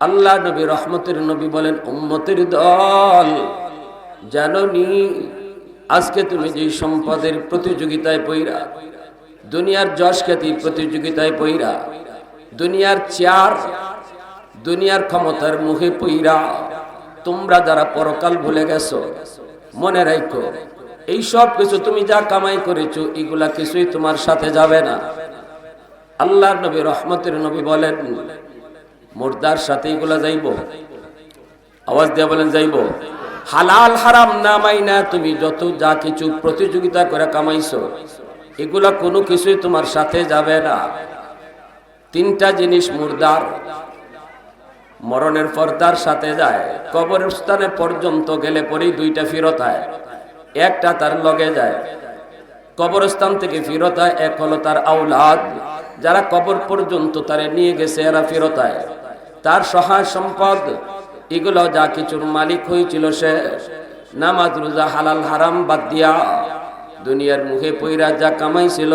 আল্লাহ নবী রহমতের নবী বলেন, উম্মতের দল জাননি আজকে তুমি যে সম্পদের প্রতিযোগিতায় পইরা, দুনিয়ার যশ খ্যাতি প্রতিযোগিতায় পইরা, দুনিয়ার চেয়ার, দুনিয়ার ক্ষমতার মুখে পইরা, তোমরা যারা পরকাল ভুলে গেছো, মনে রাখো এই সব কিছু তুমি যা কামাই করেছ, এগুলা কিছুই তোমার সাথে যাবে না। আল্লাহ নবী রহমতের নবী বলেন মুর্দার সাথে এগুলা যাইব? আওয়াজ দিয়ে বলেন, যাইব। হালাল, হারাম না মাইনা তুমি যত যা কিছু প্রতিযোগিতা করে কামাইছো, এগুলা কোনো কিছুই তোমার সাথে যাবে না। তিনটা জিনিস মুর্দার, মরণের পর তার সাথে যায়, কবরস্থানে পর্যন্ত গেলে পরেই দুইটা ফিরত হয়, একটা তার লগে যায়। কবরস্থান থেকে ফিরত হয়, এক হলো তার আউলাদ যারা কবর পর্যন্ত তারে নিয়ে গেছে, এরা ফিরত হয়। তার সহায় সম্পদ, এগুলো যা কিছুর মালিক হয়েছিল সে। নামাজ, রোজা, হালাল, হারাম বাদ দিয়া দুনিয়ার মুখে পইরা যা কামাইছিল,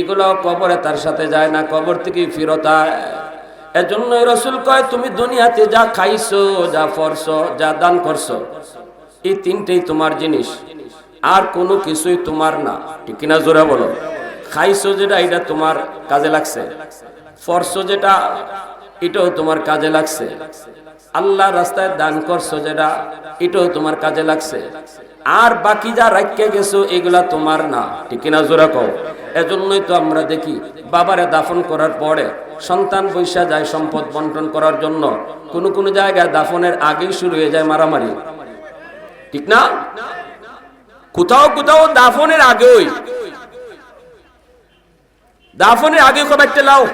এগুলো কবরে তার সাথে যায় না, কবর থেকে ফিরত এজন্যই রসুল কয়, তুমি দুনিয়াতে যা খাইছো, যা ফরছো, যা দান করছ, এই তিনটেই তোমার জিনিস। আর কোনো কিছুই তোমার না। ঠিক কিনা জোরে বলো। খাইছো যেটা, এটা তোমার কাজে লাগছে। ফরছো যেটা এটাও তোমার কাজে লাগছে। আল্লাহ রাস্তায় দান করছ যেটা, এটাও তোমার কাজে লাগছে। আর বাকি যা রাখিয়ে গেছো, এগুলা তোমার না। ঠিক কিনা জোরা কও? এজন্যই তো আমরা দেখি, বাবারে দাফন করার পরে সন্তান বৈশা যায় সম্পদ বন্টন করার জন্য। কোন কোন জায়গায় দাফনের আগেই শুরু হয়ে যায় মারামারি। ঠিক না? কোথাও কোথাও দাফনের আগেই। দাফনের আগে কবে লাও।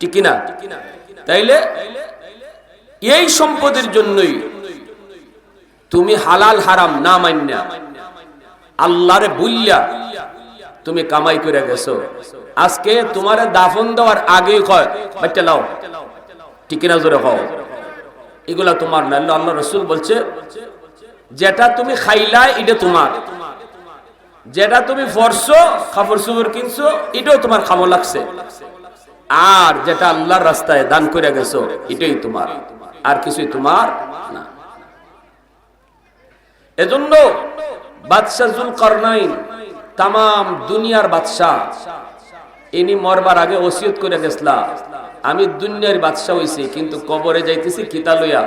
ঠিক না তাইলে এই সম্পদের জন্যই তুমি হালাল হারাম না মান্যা আল্লাহরে বুল্লা তুমি কামাই করে গেছো। আজকে তোমার দাফন দেওয়ার আগে কয়, বাচ্চা লাও ঠিক না জোরে কও? এগুলা তোমার না আল্লাহ রসুল বলছে, যেটা তুমি খাইলা, এটা তোমার। যেটা তুমি ফরছো খাবার সুবর কিনছো, এটাও তোমার খামো লাগছে। আর যেটা আল্লাহর রাস্তায় দান করে গেছো, এটাই তোমার। আর কিছুই তোমার না। এজন্য বাদশাহ জুল করনাইন তাম দুনিয়ার বাদশাহ, ইনি মরবার আগে ওসিয়ত করে গেছলা। আমি দুনিয়ার বাদশাহ হইছি, কিন্তু কবরে যাইতেছি কিতা লইয়া।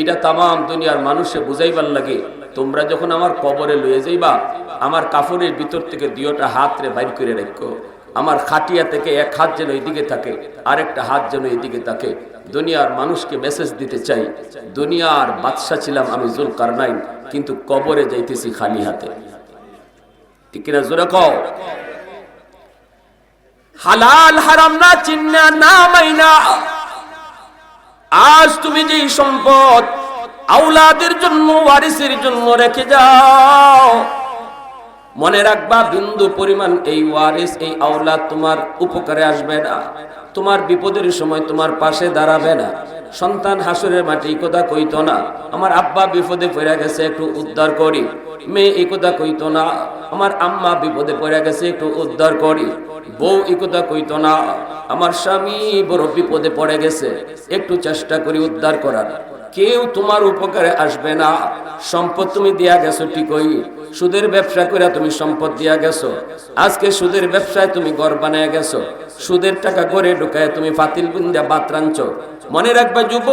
এটা তাম দুনিয়ার মানুষে বুঝাইবার লাগে, তোমরা যখন আমার কবরে লইয়ে যাইবা, আমার কাপড়ের ভিতর থেকে দুইটা হাত রে বাইর করে রাখো আমার খাটিয়া থেকে এক হাত যেন এদিকে থাকে, আরেকটা হাত যেন এদিকে থাকে। দুনিয়ার মানুষকে মেসেজ দিতে চাই, দুনিয়ার বাদশাহ ছিলাম আমি জুল কারনাইন কিন্তু কবরে যাইতেছি খালি হাতে। ঠিক কিনা জোরে কও? হালাল হারাম না, চিন্না না, মাইনা। আজ তুমি যে সম্পদ আউলাদের জন্য, ওয়ারিসের জন্য রেখে যাও। মনে রাখবা, বিন্দু পরিমাণ এই ওয়ারিস, এই আউলাদ তোমার উপকারে আসবে না। তোমার বিপদের সময় তোমার পাশে দাঁড়াবে না। সন্তান হাসুরের মাটি কথা কইতো না। আমার আব্বা বিপদে পড়ে গেছে, একটু উদ্ধার করি। মেয়ে এই কথা কইতো না। আমার আম্মা বিপদে পড়ে গেছে, একটু উদ্ধার করি। বউ এই কথা কইতো না। আমার স্বামী বড় বিপদে পড়ে গেছে, একটু চেষ্টা করি উদ্ধার করার। কেউ তোমার উপকারে আসবে না। সম্পদ তুমি দিয়া গেছো ঠিকই। সুদের ব্যবসা করে তুমি সম্পদ দিয়া গেছো। আজকে সুদের ব্যবসায় তুমি ঘর বানায় গেছো। সুদের টাকা করে ঢুকায় তুমি ফাতিল বুন্দা বাত রাঞ্চ মনে রাখবা যুব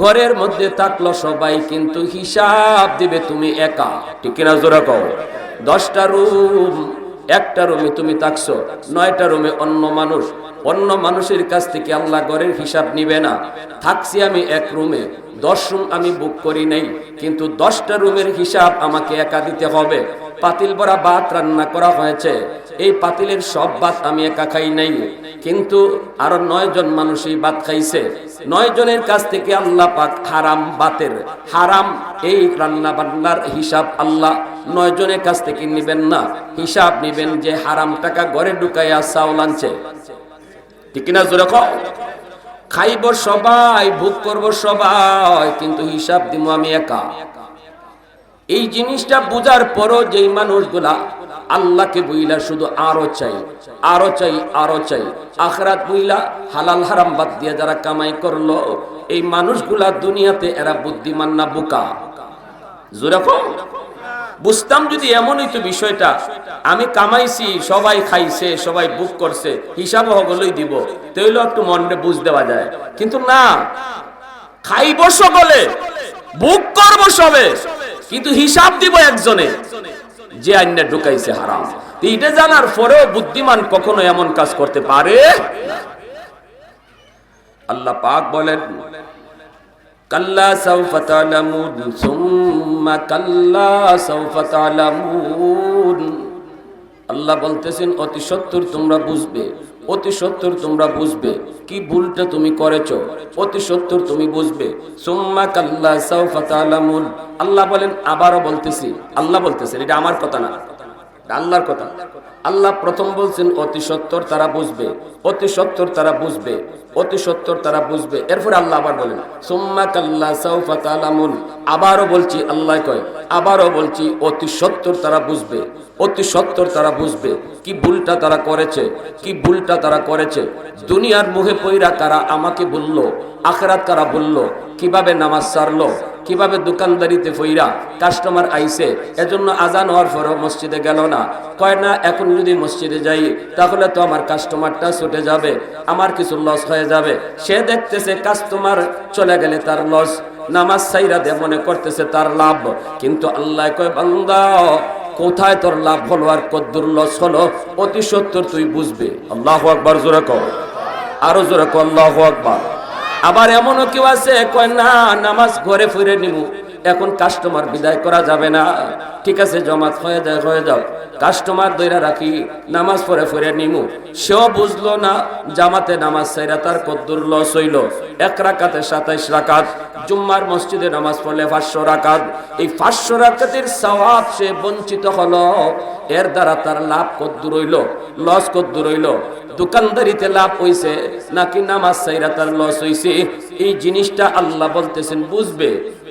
ঘরের মধ্যে থাকল সবাই, কিন্তু হিসাব দিবে তুমি একা। ঠিক না জোরা কও? দশটা রুম একটা রুমে তুমি থাকছো, নয়টা রুমে অন্য মানুষ। অন্য মানুষের কাছ থেকে আল্লাহ ঘরের হিসাব নিবে না। থাকছি আমি এক রুমে, দশ রুম আমি বুক করি নাই, কিন্তু দশটা রুমের হিসাব আমাকে একা দিতে হবে। পাতিল ভরা ভাত রান্না করা হয়েছে, এই পাতিলের সব ভাত আমি একা খাই নাই। কিন্তু আরও নয় জন মানুষই ভাত খাইছে। নয় জনের কাছ থেকে আল্লাহ পাক হারাম বাতের হারাম এই রান্না বান্নার হিসাব আল্লাহ নয় জনের কাছ থেকে নিবেন না। হিসাব নিবেন যে হারাম টাকা ঘরে ঢুকাইয়া চাউল আনছে। ঠিক না জোরে কও? খাইব সবাই, ভোগ করব সবাই, কিন্তু হিসাব দিব আমি একা। এই জিনিসটা বুঝার পরও যেই মানুষগুলা আল্লাহকে বইলা শুধু আরও চাই আরও চাই আরও চাই। আখরাত বইলা হালাল হারাম বাদ দিয়ে যারা কামাই করল, এই মানুষগুলা দুনিয়াতে এরা বুদ্ধিমান না বোকা। যেরকম বুঝতাম যদি এমনই হইতো বিষয়টা, আমি কামাইছি, সবাই খাইছে, সবাই বুক করছে, হিসাব হগলই দিব তাইলে একটু মনে বুঝ দেওয়া যায়। কিন্তু না, খাইব সকলে, বুক করব সবে, কিন্তু হিসাব দিব একজনে, যে আইনে ঢুকাইছে হারাম। তো এটা জানার পরেও বুদ্ধিমান কখনো এমন কাজ করতে পারে? আল্লাহ পাক বলেন কাল্লা সাউফা তালামুন সুম্মা কাল্লা সাউফা আল্লাহ বলতেছেন, অতি সত্তর তোমরা বুঝবে, অতি সত্তর তোমরা বুঝবে। কি ভুলটা তুমি করেছ? অতি সত্তর তুমি বুঝবে। সুম্মা কাল্লা সাউফা তালামুন আল্লাহ বলেন, আবারও বলতেছি, আল্লাহ বলতেছেন, এটা আমার কথা না। আল্লাহর কথা। আল্লাহ প্রথম বলছেন, অতি সত্তর তারা বুঝবে, অতি সত্তর তারা বুঝবে, অতি সত্তর তারা বুঝবে। এরপরে আল্লাহ আবার বলেন, সুম্মা কাল্লা আবারও বলছি, আল্লাহ কয়, আবারও বলছি, অতি সত্তর তারা বুঝবে, অতি সত্তর তারা বুঝবে। কি ভুলটা তারা করেছে, কি ভুলটা তারা করেছে? দুনিয়ার মুখে পইরা তারা আমাকে বলল, আখরাত তারা বলল, কীভাবে নামাজ সারলো? কীভাবে দোকানদারিতে ফইরা কাস্টমার আইছে, এজন্য আজান হওয়ার পরও মসজিদে গেল না। কয়, না, এখন যদি মসজিদে যাই, তাহলে তো আমার কাস্টমারটা ছুটে যাবে, আমার কিছু লস হয়ে যাবে। সে দেখতেছে কাস্টমার চলে গেলে তার লস নামাজ সাইরা দে মনে করতেছে তার লাভ। কিন্তু আল্লাহ কয়, বান্দা, কোথায় তোর লাভ হলো আর কদ্দুর লস হলো? অতি সত্তর তুই বুঝবে। আল্লাহ আকবার, জোরে কর আরও জোরে কর আল্লাহ আকবার। আবার এমনও কেউ আছে কয় না নামাজ ঘরে ফিরে নিব। এখন কাস্টমার বিদায় করা যাবে না। ঠিক আছে, জমাত হয়ে যায়, হয়ে যাও। কাস্টমার দইরা রাখি, নামাজ পড়ে ফিরে নিমু। সেও বুঝলো না, জামাতে নামাজ সাইরা তার কদ্দুর লস হইল। এক রাকাতে সাতাইশ রাকাত, জুম্মার মসজিদে নামাজ পড়লে পাঁচশো রাকাত। এই পাঁচশো রাকাতের সওয়াব সে বঞ্চিত হলো। এর দ্বারা তার লাভ কদ্দুর হইল লস কদ্দুর হইল। দোকানদারিতে লাভ হইছে, নাকি নামাজ সাইরা তার লস হইছে? এই জিনিসটা আল্লাহ বলতেছেন, বুঝবে।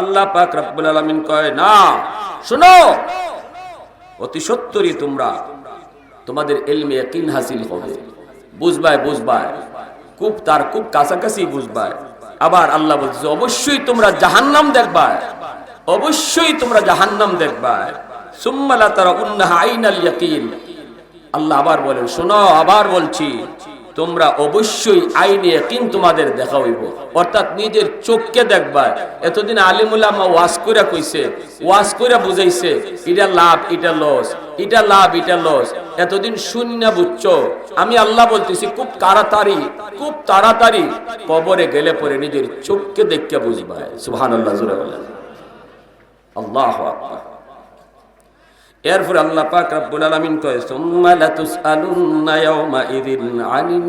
আল্লাহ পাক রব্বুল আলামিন কয়, না, শুনো, অতি সত্তরই তোমরা তোমাদের এলমে ইয়াকিন হাসিল হবে। বুঝবায় বুঝবায়, খুব তার খুব কাছাকাছি বুঝবায়। আবার আল্লাহ বলছে অবশ্যই তোমরা জাহান্নাম দেখবায়, অবশ্যই তোমরা জাহান্নাম দেখবায়। সুম্মালা তারা উন্নাহা আইনাল ইয়াকিন। আল্লাহ আবার বলেন, শোনো, আবার বলছি তোমরা অবশ্যই আইনে কিন তোমাদের দেখা হইব। অর্থাৎ নিজের চোখকে দেখবা। এতদিন আলিমুল্লামা ওয়াজ কইরা কইছে, ওয়াজ কইরা বুঝাইছে, এটা লাভ, এটা লস, এটা লাভ, এটা লস। এতদিন শূন্য বুঝছ? আমি আল্লাহ বলতেছি, খুব তাড়াতাড়ি খুব তাড়াতাড়ি কবরে গেলে পরে নিজের চোখকে দেখকে বুঝবা। সুবহানাল্লাহ বলেন। আল্লাহু আকবার। এরপর আল্লাহ পাক রব্বুল আলামিন কয়, সুম্মা লাতুসআলুন্না ইয়াওমা ইযিন আনিন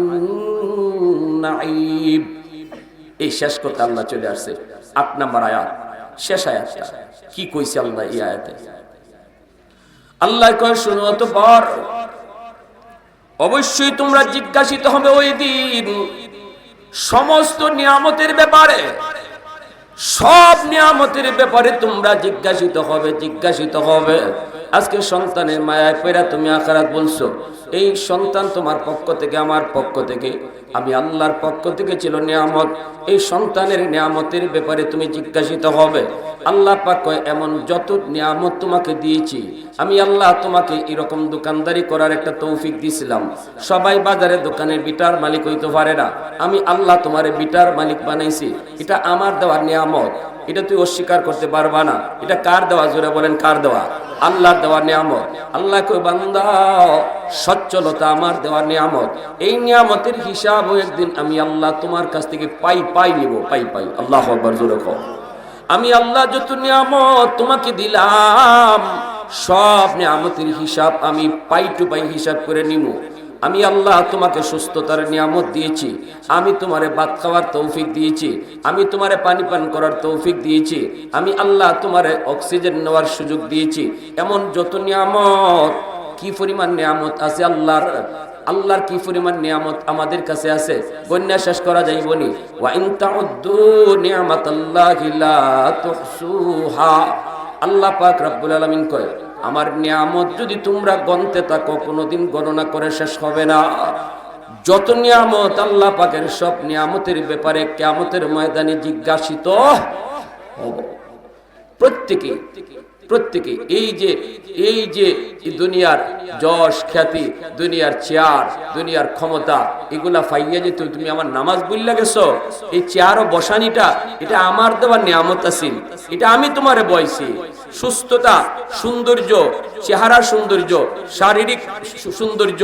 নাঈব এই শেষ করতে আল্লাহ চলে আসছে। আট নাম্বার আয়াত, শেষ আয়াতটা। কি কইছে আল্লাহ এই আয়াতে? আল্লাহ কয়, শুনো তো পর অবশ্যই তোমরা জিজ্ঞাসিত হবে ওই দিন সমস্ত নিয়ামতের ব্যাপারে। সব নিয়ামতের ব্যাপারে তোমরা জিজ্ঞাসিত হবে জিজ্ঞাসিত হবে। আজকে সন্তানের মায়ায় পেরা তুমি আখারাত বলছো। এই সন্তান তোমার পক্ষ থেকে, আমার পক্ষ থেকে, আমি আল্লাহর পক্ষ থেকে ছিল নিয়ামত। এই সন্তানের নিয়ামতের ব্যাপারে তুমি জিজ্ঞাসিত হবে। আল্লাহ পাক এমন যত নিয়ামত তোমাকে দিয়েছি, আমি আল্লাহ তোমাকে এরকম দোকানদারি করার একটা তৌফিক দিয়েছিলাম সবাই বাজারে দোকানের বিটার মালিক হইতে পারে না। আমি আল্লাহ তোমারে বিটার মালিক বানাইছি। এটা আমার দেওয়ার নিয়ামত। এটা তুই অস্বীকার করতে পারবা না। এটা কার দেওয়া? জোরে বলেন, কার দেওয়া? আল্লাহর দেওয়া নিয়ামত। আল্লাহ কই বান্দা, সচ্ছলতা আমার দেওয়া নিয়ামত। এই নিয়ামতের হিসাব একদিন আমি আল্লাহ তোমার কাছ থেকে পাই পাই নিব, পাই পাই। আল্লাহ আকবার, জোরে কও। আমি আল্লাহ যত নিয়ামত তোমাকে দিলাম, সব নিয়ামতের হিসাব আমি পাই টু পাই হিসাব করে নিব আমি আল্লাহ তোমাকে সুস্থতার নিয়ামত দিয়েছি। আমি তোমারে ভাত খাওয়ার তৌফিক দিয়েছি। আমি তোমারে পানি পান করার তৌফিক দিয়েছি। আমি আল্লাহ তোমারে অক্সিজেন নেওয়ার সুযোগ দিয়েছি। এমন যত নিয়ামত, কি পরিমাণ নিয়ামত আছে আল্লাহর? আল্লাহর কি পরিমাণ নিয়ামত আমাদের কাছে আছে? বন্যা শেষ করা যাইবনি ওয়া ইন তাউদ্দু নিয়ামাতাল্লাহি লা তুহসুহা। আল্লাহ পাক রব্বুল আলামিন কয় আমার নিয়ামত যদি তোমরা গণতে থাকো, কোনোদিন গণনা করে শেষ হবে না। যত নিয়ামত আল্লাহ পাকের, সব নিয়ামতের ব্যাপারে কিয়ামতের ময়দানে জিজ্ঞাসিত প্রত্যেকে প্রত্যেকে এই যে এই যে দুনিয়ার যশ, খ্যাতি, দুনিয়ার চেয়ার, দুনিয়ার ক্ষমতা, এগুলা ফাইয়া যে তুমি আমার নামাজ বুঝলা গেছো, এই চেয়ার ও বসানিটা, এটা আমার দেওয়ার নিয়ামত আসিল এটা আমি তোমারে বয়সি সুস্থতা, সৌন্দর্য, চেহারা সৌন্দর্য, শারীরিক সৌন্দর্য,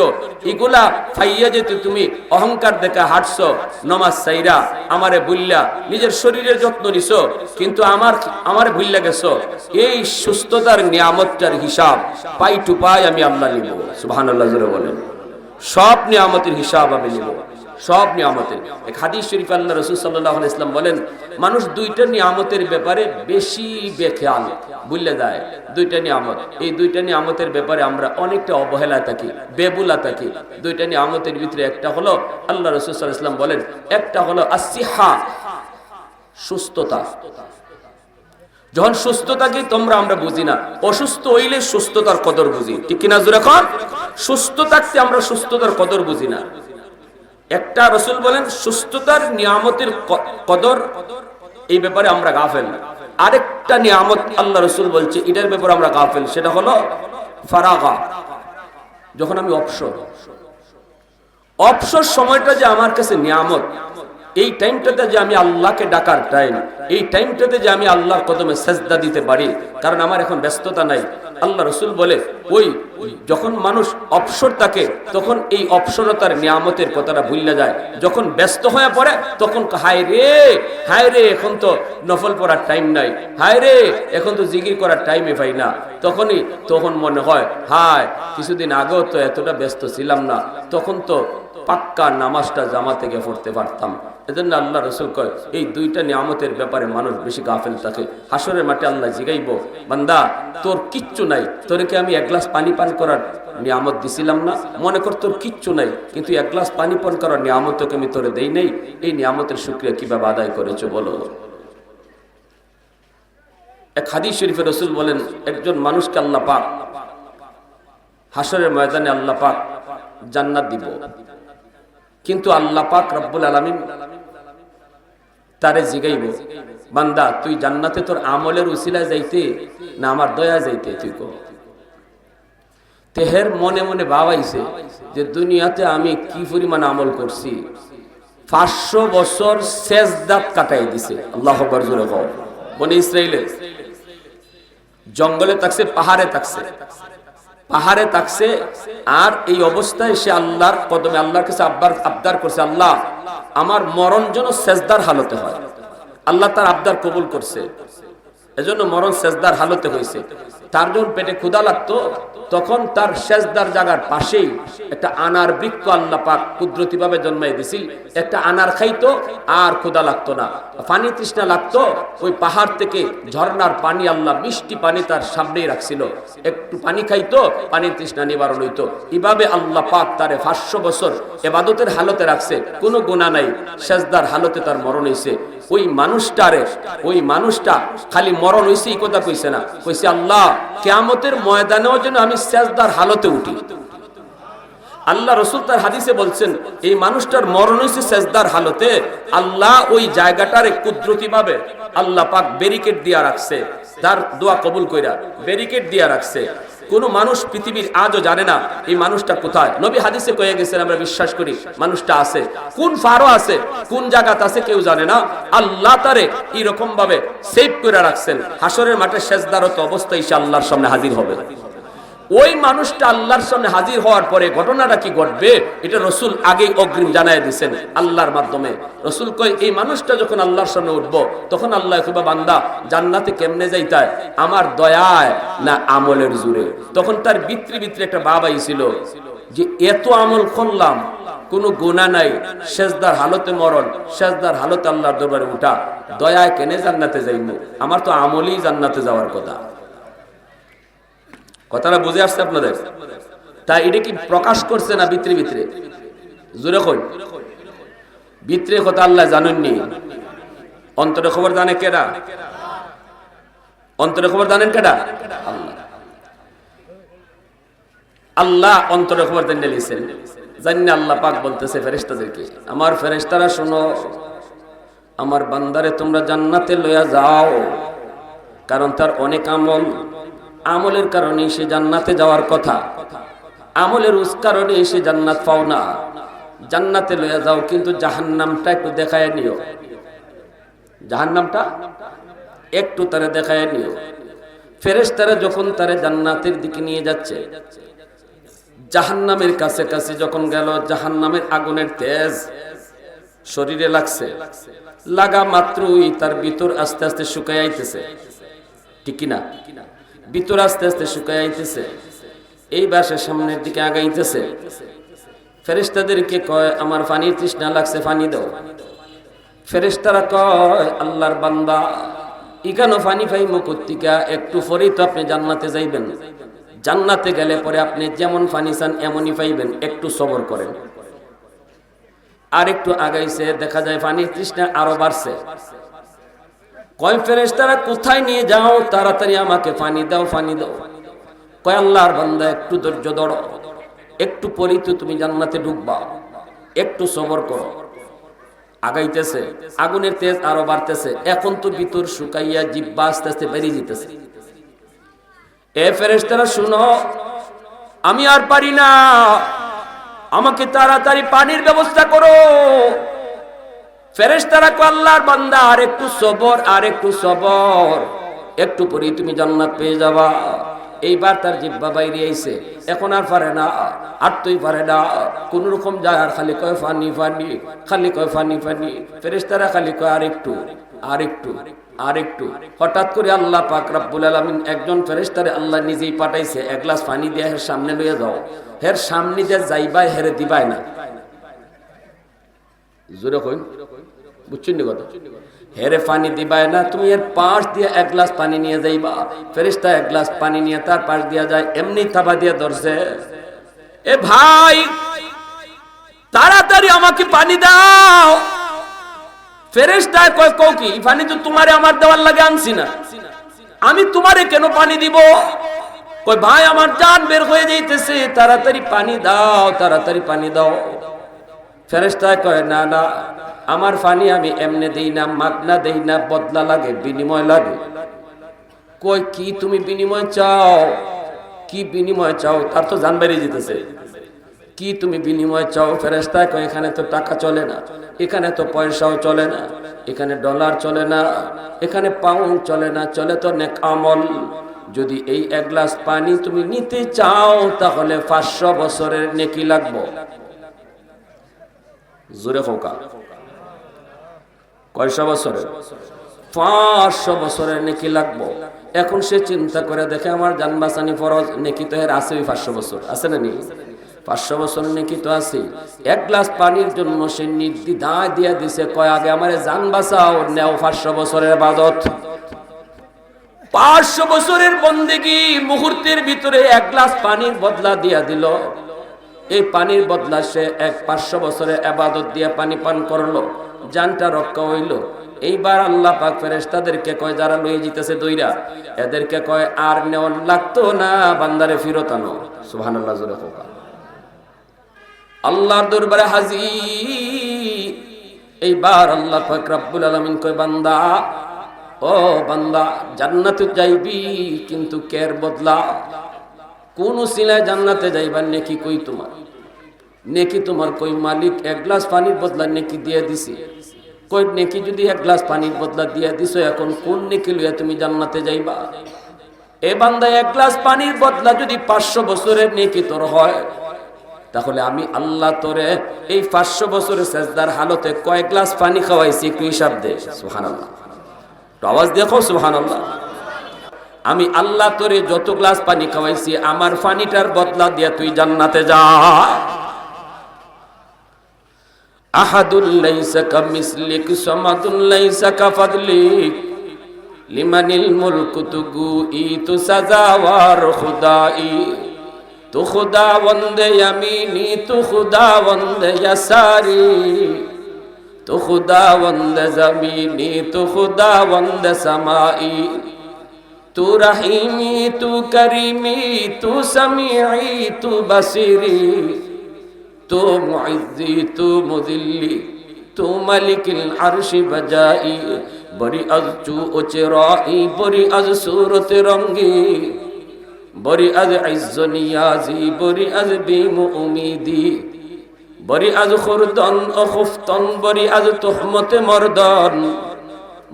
এগুলা ফাইয়া যেত তুমি অহংকার দেখা হাঁটছ, নমাজ সাইরা আমারে বুল্লা নিজের শরীরের যত্ন নিছ, কিন্তু আমার আমার ভুল্লা গেছো, এই সুস্থতার নিয়ামতটার হিসাব পাই টু পাই আমি আল্লাহ নিব। আল্লাহ বলেন। সব নিয়ামতের হিসাব আমি নিব। সব নিয়ামতের। এক হাদিস শরীফ আল্লাহ রসুল সাল্লাহ ইসলাম বলেন, মানুষ দুইটা নিয়ামতের ব্যাপারে বেশি বেখেয়াল। বুঝলে যায়, দুইটা নিয়ামত। এই দুইটা নিয়ামতের ব্যাপারে আমরা অনেকটা অবহেলা থাকি, বেবুলা থাকি। দুইটা নিয়ামতের ভিতরে একটা হলো আল্লাহ রসুল ইসলাম বলেন, একটা হলো আসিহা সুস্থতা। যখন সুস্থ থাকি তোমরা আমরা বুঝি না, অসুস্থ হইলে সুস্থতার কদর বুঝি। ঠিক কিনা জোরে সুস্থ থাকতে আমরা সুস্থতার কদর বুঝি না। একটা রসুল বলেন, সুস্থতার নিয়ামতের কদর, এই ব্যাপারে আমরা গাফেল। আরেকটা নিয়ামত আল্লাহ রসুল বলছে, এটার ব্যাপারে আমরা গাফেল, সেটা হলো ফারাগা। যখন আমি অবসর অবসর সময়টা যে আমার কাছে নিয়ামত, এই টাইমটাতে যে আমি আল্লাহকে ডাকার টাইম এই টাইমটাতে যে আমি আল্লাহর কদমে সেজদা দিতে পারি, কারণ আমার এখন ব্যস্ততা নাই। আল্লাহ রসুল বলে, ওই, যখন মানুষ অবসর থাকে, তখন এই অবসরতার নিয়ামতের কথাটা ভুললে যায়। যখন ব্যস্ত হয়ে পড়ে, তখন হায় রে হায় রে, এখন তো নফল পড়ার টাইম নাই। হায় রে, এখন তো জিগির করার টাইমে পাই না। তখনই তখন মনে হয়, হায়, কিছুদিন আগেও তো এতটা ব্যস্ত ছিলাম না। তখন তো পাক্কা নামাজটা জামা থেকে পড়তে পারতাম। এজন্য আল্লাহ রসুল কয়, এই দুইটা নিয়ামতের ব্যাপারে মানুষ বেশি গাফেল থাকে। হাসরের মাঠে আল্লাহ জিগাইব, বান্দা, তোর কিচ্ছু নাই। তোরকে আমি এক গ্লাস পানি পান করার নিয়ামত দিছিলাম না। মনে কর তোর কিচ্ছু নাই, কিন্তু এক গ্লাস পানি পান করার নিয়ামত তোকে আমি তোরে দেই নাই। এই নিয়ামতের শুক্রিয়া কীভাবে আদায় করেছ বলো? এক হাদিস শরীফে রসুল বলেন, একজন মানুষকে আল্লাহ পাক হাসরের ময়দানে আল্লাহ পাক জান্নাত দিব। কিন্তু আল্লাহ পাক রব্বুল আলামিন তারে জিগাইব, বান্দা, তুই জান্নাতে তোর আমলের উসিলায় যাইতে না আমার দয়া যাইতে তুই কো তেহের মনে মনে ভাবাইছে যে দুনিয়াতে আমি কি পরিমাণ আমল করছি। পাঁচশো বছর শেষ দাঁত কাটাই দিছে, আল্লাহ বনে ইসরায়েলে জঙ্গলে থাকছে, পাহাড়ে থাকছে। পাহাড়ে থাকছে, আর এই অবস্থায় সে আল্লাহর কদমে, আল্লাহর কাছে আব্বার, আবদার করছে, আল্লাহ, আমার মরণ যেন সেজদার হালতে হয়। আল্লাহ তার আবদার কবুল করছে। এজন্য মরণ সেজদার হালতে হয়েছে। তার যখন পেটে ক্ষুদা লাগতো, তখন তার সেজদার জায়গার পাশেই একটা আনার বৃক্ষ আল্লাহ পাক কুদরতি ভাবে জন্মাই দিছিল। একটা আনার খাইতো, আর ক্ষুদা লাগতো না। পানি তৃষ্ণা লাগতো, ওই পাহাড় থেকে ঝর্ণার পানি আল্লাহ মিষ্টি পানি তার সামনেই রাখছিল। একটু পানি খাইতো, পানির তৃষ্ণা নিবারণ হইতো। এভাবে আল্লাহ পাক তারে পাঁচশো বছর এবাদতের হালতে রাখছে। কোনো গুণা নাই, সেজদার হালতে তার মরণ হয়েছে ওই মানুষটারে, ওই মানুষটা খালি মরণ হয়েছে এই কথা কইছে না। কইছে, আল্লাহ কেয়ামতের ময়দানেও যেন আমি সেজদার হালতে উঠি। আল্লাহ রসুল তার হাদিসে বলছেন, এই মানুষটার মরণ হয়েছে সেজদার হালতে। আল্লাহ ওই জায়গাটারে কুদরতি ভাবে আল্লাহ পাক ব্যারিকেড দিয়া রাখছে। তার দোয়া কবুল কইরা ব্যারিকেড দিয়া রাখছে। কোন মানুষ পৃথিবীর আজও জানে না এই মানুষটা কোথায়। নবী হাদিসে কয়ে গেছেন, আমরা বিশ্বাস করি মানুষটা আছে। কোন ফারো আছে, কোন জায়গাতে আছে কেউ জানে না। আল্লাহ তারে এরকম ভাবে সেভ করে রাখছেন। হাসরের মাঠে শেষদারত অবস্থায় সে আল্লাহর সামনে হাজির হবে। ওই মানুষটা আল্লাহর সামনে হাজির হওয়ার পরে ঘটনাটা কি ঘটবে? এটা রসুল আগেই অগ্রিম জানাই দিচ্ছেন আল্লাহর মাধ্যমে। রসুল কই এই মানুষটা যখন আল্লাহর সামনে উঠবো, তখন আল্লাহ কুবা বান্দা, জান্নাতে কেমনে যাইতায়? আমার দয়ায় না আমলের জুড়ে তখন তার বিত্রি বিত্রি একটা বাবাই ছিল যে এত আমল করলাম, কোনো গুণা নাই। শেষদার হালতে মরণ শেষদার হালতে আল্লাহর দরবারে উঠা। দয়ায় কেনে জান্নাতে যাইব আমার তো আমলই জান্নাতে যাওয়ার কথা। কথাটা বুঝে আসছে আপনাদের? তা এটা কি প্রকাশ করছে না ভিতরে ভিতরে? জোরে কই। ভিতরে কথা আল্লাহ জানেননি। অন্তরে খবর জানে কেডা? অন্তরে খবর জানেন কেডা? আল্লাহ। আল্লাহ অন্তরে খবর জানিয়ে লিখছেন জানি আল্লাহ পাক বলতেছে ফেরেশতাদেরকে, আমার ফেরেশতারা শোনো, আমার বান্দারে তোমরা জান্নাতে লইয়া যাও, কারণ তার অনেক আমল আমলের কারণে সে জান্নাতে যাওয়ার কথা। আমলের উস কারণে সে জান্নাত পাও না। জান্নাতে লইয়া যাও, কিন্তু জাহান্নামটা একটু দেখায় নিও। জাহান্নামটা একটু তারে দেখায় নিও। ফেরেশতারা যখন তারে জান্নাতের দিকে নিয়ে যাচ্ছে, জাহান্নামের কাছে কাছে যখন গেল, জাহান্নামের আগুনের তেজ শরীরে লাগছে। লাগা মাত্রই তার ভিতর আস্তে আস্তে শুকাই আইতেছে। ঠিক কিনা? ভিতর আস্তে আস্তে শুকাই আইতেছে। এই বাসের সামনের দিকে আগাইতেছে। ফেরেশতাদেরকে কয়, আমার পানির তৃষ্ণা লাগছে, পানি দাও। ফেরেশতারা কয়, আল্লাহর বান্দা ইকানো পানি পাই মুকুত্তিকা একটু পরেই তো আপনি জান্নাতে যাইবেন। জান্নাতে গেলে পরে আপনি যেমন পানি চান, এমনই পাইবেন। একটু সবর করেন। আর একটু আগাইছে, দেখা যায় পানির তৃষ্ণা আরও বাড়ছে। কয় ফেরেশতারা, কোথায় নিয়ে যাও? তাড়াতাড়ি আমাকে পানি দাও পানি দাও। কয়, আল্লাহর বান্দা, একটু ধৈর্য ধরো। একটু পরেই তো তুমি জান্নাতে ঢুকবা। একটু সবর করো। আগাইতেছে। আগুনের তেজ আরও বাড়তেছে। এখন তো ভিতর শুকাইয়া জিব্বা আস্তে আস্তে বেরিয়ে যেতেছে। এ ফেরেশতারা, শুনো, আমি আর পারি না। আমাকে তাড়াতাড়ি পানির ব্যবস্থা করো। ফেরেশতারা কো আল্লাহর বান্দা আর একটু সবর আর একটু সবর। একটু পরেই তুমি জান্নাত পেয়ে যাবা। এইবার তার জিব্বা বাইরে আইছে। এখন আর পারে না আর তুই পারে না। কোন রকম যায় আর খালি কয়, ফানি ফানি, খালি কয়, ফানি ফানি। ফেরেশতারা খালি কয় আর একটু আর একটু আর একটু হঠাৎ করে আল্লাহ পাক রব্বুল আলামিন একজন ফেরেশতারে আল্লাহ নিজেই পাঠাইছে, এক গ্লাস পানি দিয়ে হের সামনে লইয়া যাও। হের সামনে দিয়ে যাইবাই, হেরে দিবাই না। জোরে কই বুঝছেন কথা? হেরে পানি দিবাই না, তুমি এর পাশ দিয়ে এক গ্লাস পানি নিয়ে যাইবা। ফেরিস্তা এক গ্লাস পানি নিয়ে তার পাশ দিয়া যায়, এমনি থাবা দিয়ে ধরছে। এ ভাই, তাড়াতাড়ি আমাকে পানি দাও। ফেরেস্তা কয়, কও কি পানি তো তোমারে আমার দেওয়ার লাগে আনছি না। আমি তোমারে কেন পানি দিব? কই ভাই, আমার জান বের হয়ে যাইতেছে, তাড়াতাড়ি পানি দাও, তাড়াতাড়ি পানি দাও। ফেরেস্তায় কয়, না না আমার পানি আমি এমনে দেই না মাগনা দেই না, বদলা লাগে, বিনিময় লাগে। কই, কি তুমি বিনিময় চাও? কি বিনিময় চাও? তার তো জান বেরিয়ে যেতেছে। কি তুমি বিনিময় চাও? ফেরেস্তায় কয়, এখানে তো টাকা চলে না, এখানে তো পয়সাও চলে না, এখানে ডলার চলে না, এখানে পাউন্ড চলে না, চলে তো নেক আমল। যদি এই এক গ্লাস পানি তুমি নিতে চাও, তাহলে পাঁচশো বছরের নেকি লাগবো। জোরে ফোকা। কয়শো বছরের পাঁচশো বছরের নেকি লাগবো। এখন সে চিন্তা করে দেখে আমার যান বাঁচানি ফরজ, নেকি তো এর আছে ওই পাঁচশো বছর। আছে না নি পাঁচশো বছর নেকি তো আছে এক গ্লাস পানির জন্য সে নির্দিদায় দিয়ে দিছে, কয়, আগে আমার যান বাঁচাও নেও পাঁচশো বছরের বাদত পাঁচশো বছরের বন্দেগি মুহূর্তের ভিতরে এক গ্লাস পানির বদলা দিয়া দিল। এই পানির বদলা সে এক পাঁচশো বছরে আবাদত দিয়ে পানি পান করল জানটা রক্ষা হইল। এইবার আল্লাহ পাক ফেরেশতাদেরকে কয়, যারা লয়ে জিতেছে দইরা, এদেরকে কয়, আর নেওয়ার লাগতো না, বান্দারে ফিরত আনো। সুবহানাল্লাহ, জোরে কোকা আল্লাহর দরবারে হাজির। এইবার আল্লাহ পাক রব্বুল আলামিন কয়, বান্দা, ও বান্দা, জান্নাতে যাইবি, কিন্তু কের বদলা? কোন সিলায় জান্নাতে যাইবার নেকি কই তোমার? নেকি তোমার কই, মালিক, এক গ্লাস পানির বদলা নেকি দিয়ে দিছি। কই, নেকি যদি এক গ্লাস পানির বদলা দিয়ে দিছো, এখন কোন নেকি লইয়া তুমি জান্নাতে যাইবা? এ বান্দা, এক গ্লাস পানির বদলা যদি পাঁচশো বছরের নেকি তোর হয়, তাহলে আমি আল্লাহ তোরে এই পাঁচশো বছরের সেজদার হালতে কয়েক গ্লাস পানি খাওয়াইছি, একটু হিসাব দে সুহান আল্লাহ আওয়াজ দেখো সুহান আল্লাহ আমি আল্লাহ তোরে যত গ্লাস পানি খাওয়াইছি, আমার পানিটার বদলা দিয়া তুই জান্নাতে যা। আহাদুল লাইসা কামিসলিক, সামাদুল লাইসা কাফাদলিক লিমানিল মুলকু তুগু ই তু সাজাওয়ার খুদাই। তু খুদা বন্দে ইয়ামিনি, তু খুদা বন্দে ইয়াসারি। তু খুদা বন্দে জমিনি, তু খুদা বন্দে সামাই। তু রহিমি তু করিমি তু সমিঈ তু বসিরি তু মুইজ্জি তু মুদিল্লি তু মালিকিল আরশি বজাই বড়ি আজ চু ওচরাই বড়ি আজ সুরত রঙ্গি বড়ি আজ ইজ্জ নিয়াজি বড়ি আজ বিম উমিদি বড়ি আজ খুরদন ও খুফতন বড়ি আজ তুহমতে মর্দন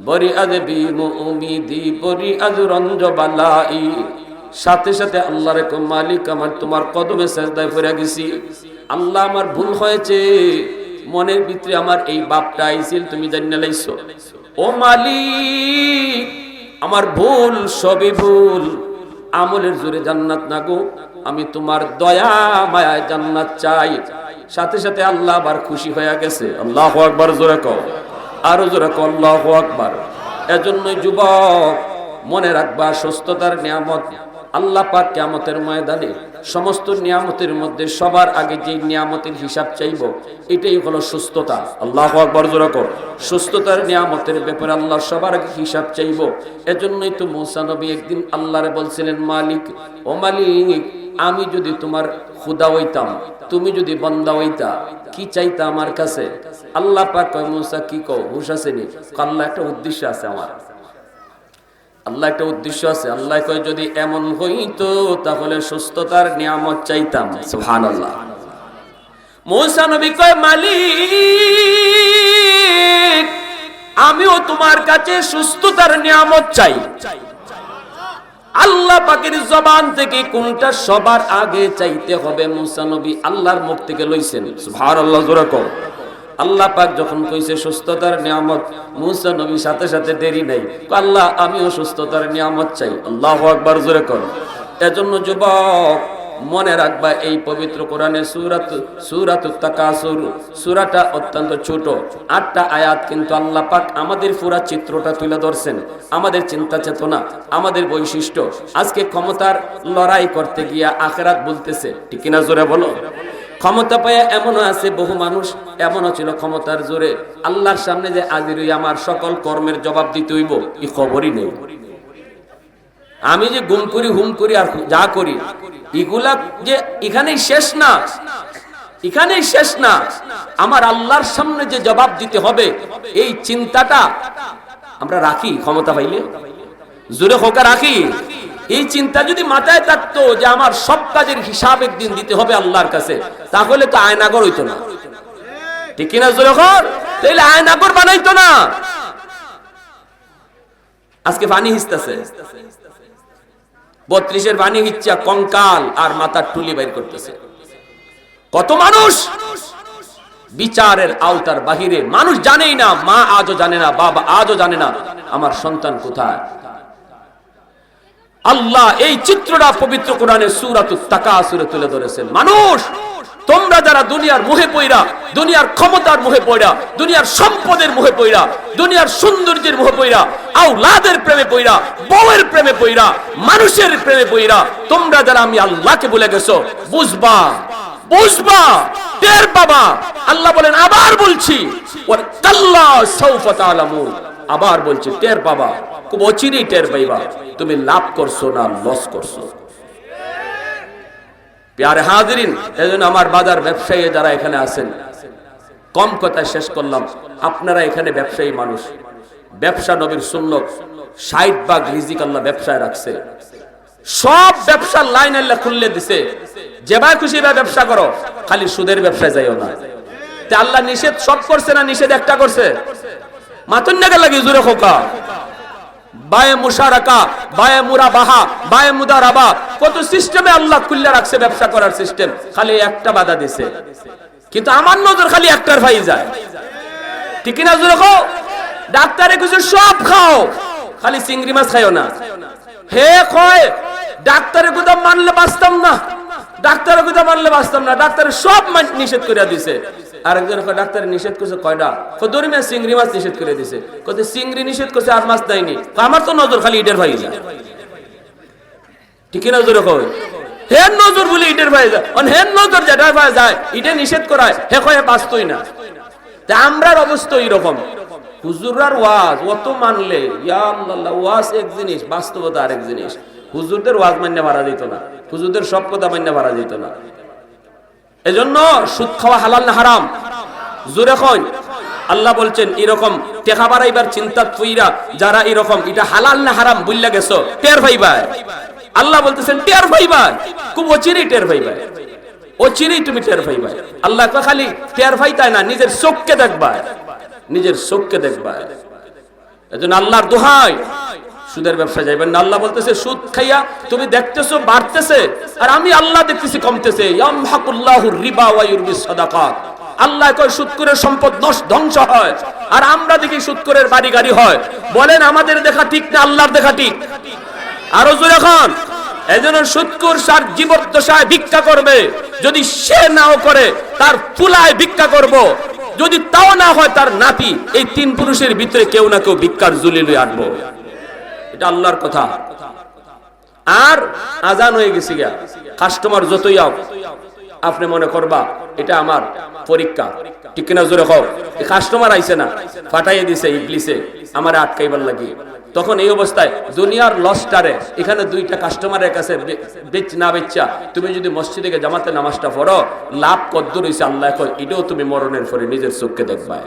বড়ি আজ বিম উমিদি বড়ি আজ রঞ্জ বালাই সাথে সাথে আল্লাহ রে মালিক আমার তোমার কদমে সেজদায় পড়ে গেছি। আল্লাহ আমার ভুল হয়েছে। মনের ভিতরে আমার এই বাপটা আইছিল, তুমি জানিয়ে লাইছো। ও মালিক, আমার ভুল, সবই ভুল। আমলের জোরে জান্নাত না গো, আমি তোমার দয়া, মায়ায় জান্নাত চাই। সাথে সাথে আল্লাহ আবার খুশি হয়ে গেছে। আল্লাহ আকবার, জোরে কও। আরও জোরে কও, আল্লাহ আকবার। এজন্যই যুবক, মনে রাখবা, সুস্থতার নিয়ামত আল্লাহ পাক কিয়ামতের ময়দানে সমস্ত নিয়ামতের মধ্যে সবার আগে যে নিয়ামতের হিসাব চাইব, এটাই হলো সুস্থতা। আল্লাহ আকবর জোরকর সুস্থতার নিয়ামতের ব্যাপারে আল্লাহ সবার আগে হিসাব চাইব। এজন্যই তো মৌসা নবী একদিন আল্লাহরে বলছিলেন, মালিক, ও মালিক আমি যদি তোমার খুদা হইতাম, তুমি যদি বন্দা হইতা, কি চাইতা আমার কাছে? আল্লাহ পাক কয়, মৌসা, কি কও? হুশ আসেনি আল্লাহ একটা উদ্দেশ্য আছে আমার। আল্লাহ একটা উদ্দেশ্য আছে। আল্লাহ কয়, যদি এমন হইতো, তাহলে সুস্থতার নিয়ামত চাইতাম। সুহান আল্লাহ মৌসা নবী কয়, মালিক, আমিও তোমার কাছে সুস্থতার নিয়ামত চাই চাই। আল্লাহ পাকের জবান থেকে কোনটা সবার আগে চাইতে হবে? মুসা নবী আল্লাহর মুখ থেকে লইছেন। ভার আল্লাহ কও। আল্লাহ পাক যখন কইছে সুস্থতার নিয়ামত, মুসা নবী সাথে সাথে দেরি নাই। আল্লাহ, আমিও সুস্থতার নিয়ামত চাই। আল্লাহ আকবার, জোরে কর এজন্য যুবক মনে রাখবা, এই পবিত্র কোরআনে সুরাত সুরাত তাকাসুর সুরাটা অত্যন্ত ছোট। আটটা আয়াত কিন্তু আল্লাহ পাক আমাদের পুরা চিত্রটা তুলে ধরছেন। আমাদের চিন্তা চেতনা, আমাদের বৈশিষ্ট্য। আজকে ক্ষমতার লড়াই করতে গিয়া আখেরাত বলতেছে, ঠিক কিনা জোরে বলো? ক্ষমতা পায় এমনও আছে, বহু মানুষ এমনও ছিল ক্ষমতার জোরে। আল্লাহর সামনে যে আজির আমার সকল কর্মের জবাব দিতে হইব, এই খবরই নেই। আমি যে গুম করি, হুম করি আর যা করি, এগুলা যে এখানেই শেষ না। এখানেই শেষ না। আমার আল্লাহর সামনে যে জবাব দিতে হবে, এই চিন্তাটা আমরা রাখি, ক্ষমতা পাইলে। জোরে হোকা রাখি। এই চিন্তা যদি মাথায় থাকতো যে আমার সব কাজের হিসাব একদিন দিতে হবে আল্লাহর কাছে, তাহলে তো আয়নাগর হইতো না। ঠিক কিনা জোরে খর তাইলে আয়নাগর বানাইতো না। আজকে পানি হিসতেছে। বত্রিশের বাণী ইচ্ছা, কঙ্কাল আর মাথার টুলি বাইর করতেছে। কত মানুষ? বিচারের আওতার বাহিরে। মানুষ জানেই না, মা আজও জানে না, বাবা আজও জানে না, আমার সন্তান কোথায়। আল্লাহ এই চিত্রটা পবিত্র কোরআনে সুরাত তাকাসুরে তুলে ধরেছেন। মানুষ তোমরা যারা দুনিয়ার মুহে পইরা, দুনিয়ার ক্ষমতার মুহে পইরা, দুনিয়ার সম্পদের মুহে পইরা, দুনিয়ার সৌন্দর্যের মুহে পইরা আউলাদের প্রেমে পইরা, বউয়ের প্রেমে পইরা, মানুষের প্রেমে পইরা, তোমরা যারা আমি আল্লাহকে বলে গেছো, বুঝবা বুঝবা, টের বাবা আল্লাহ বলেন, আবার বলছি আবার বলছি, টের বাবা খুব অচিরেই টের পাইবা। তুমি লাভ করছ না লস করছ। প্যারে হাজিরিন, এজন্য আমার বাজার ব্যবসায়ী যারা এখানে আছেন, কম কথা শেষ করলাম, আপনারা এখানে ব্যবসায়ী মানুষ। ব্যবসা নবীর সুন্নত, ষাট ভাগ রিজিক আল্লাহ ব্যবসায় রাখছে। সব ব্যবসার লাইন আল্লাহ খুললে দিছে। যেভাবে খুশি ভাবে ব্যবসা করো, খালি সুদের ব্যবসায় যাইও না। তে আল্লাহ নিষেধ সব করছে না, নিষেধ একটা করছে? মাতুন নাগা লাগে জুড়ে খোকা। বায়ে মুশারাকা, বায়ে মুরাবাহা, বায়ে মুদারাবা। কত সিস্টেমে আল্লাহ খুললে রাখছে ব্যবসা করার সিস্টেম খালি একটা বাধা দিছে। কিন্তু আমার নজর খালি একটার ভাই যায়। ঠিক না ডাক্তারে কিছু সব খাও। খালি চিংড়ি মাছ খাইও না। হে কয় ডাক্তারের কথা মানলে বাঁচতাম না। ডাক্তারের কথা মানলে বাঁচতাম না। ডাক্তারের সব নিষেধ করে দিছে। ডাক্তার নিষেধ করছে। কয়টা চিংড়ি মাছ নিষেধ করে দিছে। কত চিংড়ি নিষেধ করছে দেয়নি। আমার তো নজর খালি ইটের ভাই যায় ঠিক না জোরে হেন নজর বলে ইটের ভাই যায়। হেন নজর যেটা ভাই যায়, ইটে নিষেধ করায়, হে কয়ে না। তা আমরার অবস্থা হুজুরার ওয়াজ, অত মানলে ওয়াজ এক জিনিস, বাস্তবতা আরেক জিনিস। হুজুরদের ওয়াজ মান্য মারা যেত না। হুজুরদের সব কথা মান্য মারা যেত না। এজন্য সুদ খাওয়া হালাল না হারাম? জোরে কই আল্লাহ বলছেন, এরকম টেকা বাড়াইবার চিন্তা তুইরা যারা এরকম, এটা হালাল না হারাম বুঝলা গেছো, টের ভাইবা আল্লাহ বলতেছেন, টের ভাইবা খুব অচিরেই টের ভাইবা অচিরেই তুমি টের ভাইবা আল্লাহ কয় খালি টের ভাইতাই না, নিজের চোখকে দেখবা নিজের চোখকে দেখবা এজন্য আল্লাহর দোহাই। সুদের ব্যবসা যাইবেন না। আল্লাহ বলতেছে, সুদ খাইয়া তুমি দেখতেছো, বাড়তেছে, আর আমি আল্লাহ দেখতেছি কমতেছে। আল্লাহ কয়, সুদকুরের সম্পদ ধ্বংস হয়, আর আমরা দেখি সুদকুরের বাড়ি গাড়ি হয়। বলেন, আমাদের দেখা ঠিক না, আল্লাহর দেখা ঠিক? আরও জোরে খান। এজন্য সুদকুর সার জীবদ্দশায় ভিক্ষা করবে। যদি সে নাও করে, তার তুলায় ভিক্ষা করব। যদি তাও না হয়, তার নাতি, এই তিন পুরুষের ভিতরে কেউ না কেউ ভিক্ষার জুলি লই আনব এটা আল্লাহর কথা। আর আজান হয়ে গেছে গিয়া। কাস্টমার যতই আও আপনি মনে করবা এটা আমার পরীক্ষা। ঠিক কিনা জোরে এই কাস্টমার আইছে না, ফাটাইয়ে দিছে ইবলিসে, আমারে আটকাইবার লাগি। তখন এই অবস্থায় দুনিয়ার লসটারে, এখানে দুইটা কাস্টমারের কাছে বেচ না বেচা, তুমি যদি মসজিদে জামাতে নামাজটা পড়ো, লাভ কদ্দুর হইছে আল্লাহ এটাও তুমি মরণের পরে নিজের চোখকে দেখবা।